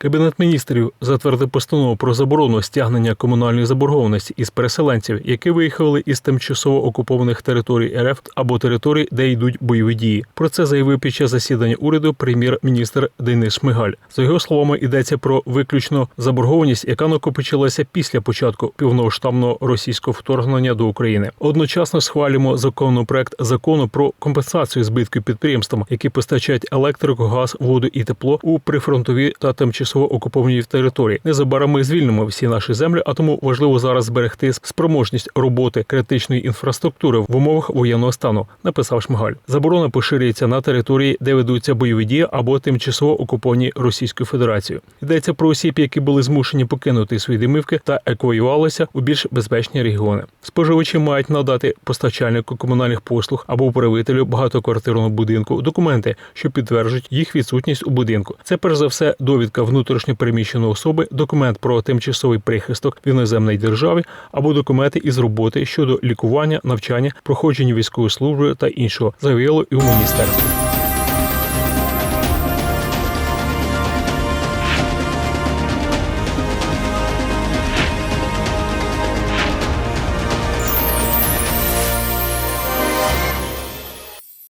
Кабінет міністрів затвердив постанову про заборону стягнення комунальної заборгованості із переселенців, які виїхали із тимчасово окупованих територій РФ або територій, де йдуть бойові дії. Про це заявив під час засідання уряду прем'єр-міністр Денис Шмигаль. За його словами, йдеться про виключно заборгованість, яка накопичилася після початку півномасштабного російського вторгнення до України. Одночасно схвалюємо законопроект закону про компенсацію збитків підприємствам, які постачають електрику, газ, воду і тепло у прифронтові та тимчасово окуповані території. Незабаром ми звільнимо всі наші землі, а тому важливо зараз зберегти спроможність роботи критичної інфраструктури в умовах воєнного стану. Написав Шмигаль. Заборона поширюється на території, де ведуться бойові дії або тимчасово окуповані Російською Федерацією. Йдеться про осіб, які були змушені покинути свої домівки та евакуювалися у більш безпечні регіони. Споживачі мають надати постачальнику комунальних послуг або управителю багатоквартирного будинку документи, що підтверджують їх відсутність у будинку. Це перш за все довідка внутрішньо переміщеної особи, документ про тимчасовий прихисток в іноземній державі або документи із роботи щодо лікування, навчання, проходження військової служби та іншого, заявило і у міністерстві.